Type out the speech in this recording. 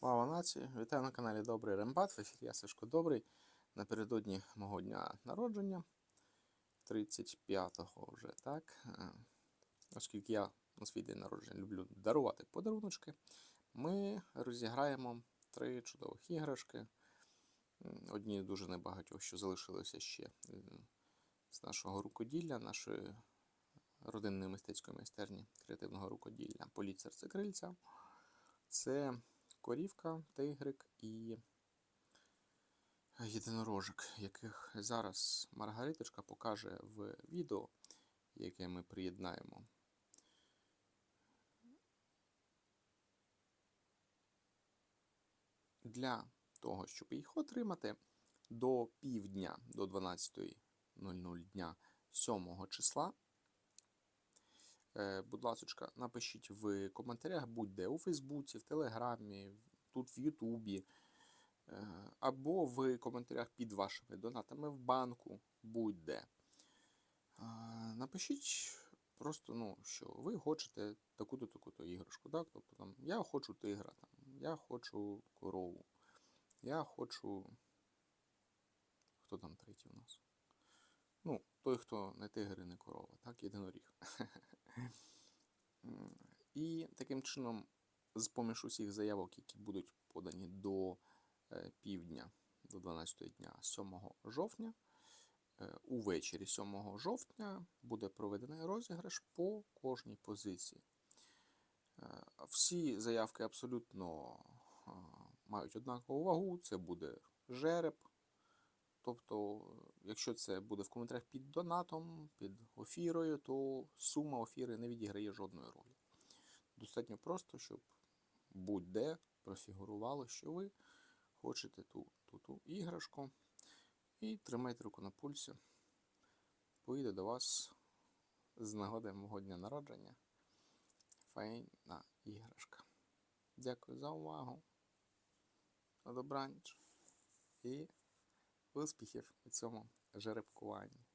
Слава нації! Вітаю на каналі Добрий Рембат. В ефірі я Сашко Добрий. Напередодні мого дня народження, 35-го вже так. Е, Оскільки я на свій день народження люблю дарувати подаруночки, ми розіграємо три чудових іграшки. Одні дуже небагатьох, що залишилося ще з нашого рукоділля, нашої родинної мистецької майстерні креативного рукоділля Політ серце крильця. Це корівка, тигрик і єдинорожик, яких зараз Маргариточка покаже в відео, яке ми приєднаємо. Для того, щоб їх отримати до півдня, до 12.00 дня 7 числа, Будь ласка, напишіть в коментарях будь-де у Фейсбуці, в Телеграмі, тут в Ютубі, е, або в коментарях під вашими донатами в банку, будь-де. Е, Напишіть просто, ну, що ви хочете таку-то таку-то іграшку. Так? Тобто, там, я хочу тигра, там, я хочу корову, я хочу. Хто там третій у нас? Ну, той, хто не тигр і не корова, так, єдиноріг. І таким чином, з поміж усіх заявок, які будуть подані до е, півдня, до 12 дня 7 жовтня, е, увечері 7 жовтня буде проведений розіграш по кожній позиції. Е, Всі заявки абсолютно мають однакову вагу. Це буде жереб. Тобто, якщо це буде в коментарях під донатом, під офірою, то сума офіри не відіграє жодної ролі. Достатньо просто, щоб будь-де профігурувало, що ви хочете ту, ту, ту іграшку. І тримайте руку на пульсі. Поїде до вас з нагоди мого дня народження. Файна іграшка. Дякую за увагу. На. І успіхів у цьому жеребкуванні.